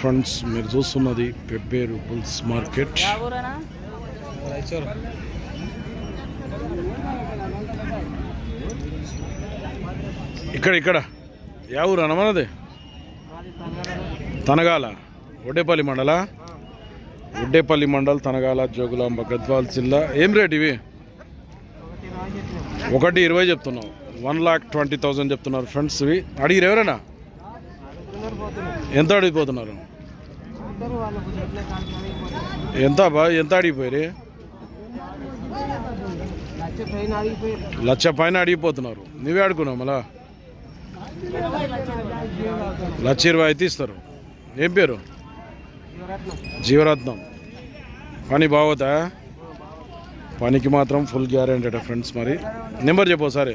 Friends మీరు చూస్తున్నది Pebbair bulls market. ఇక్కడ ఇక్కడ. యా ఊరు మనది? తనగాల. ఒడ్డేపల్లి మండల? ఒడ్డేపల్లి మండల్ తనగాల జోగులాంబ గద్వాల్ జిల్లా. ఏం రేట్ ఇవి? ఒకటి ఇరవై చెప్తున్నావు వన్ లాక్ ట్వంటీ థౌజండ్ చెప్తున్నారు ఫ్రెండ్స్ ఇవి. అడిగిరు ఎవరైనా? ఎంత అడిగిపోతున్నారు? ఎంత బా ఎంత అడిగిపోయారు లక్ష పైన అడిగిపోతున్నారు నువ్వే అడుగున్నావు మళ్ళా? లక్ష ఇరవై అయితే ఇస్తారు ఏం పేరు? జీవరత్నం. పని బాగోతా? పనికి మాత్రం ఫుల్ గ్యారెంటీ ఫ్రెండ్స్ మరి. నెంబర్ చెప్పు సరే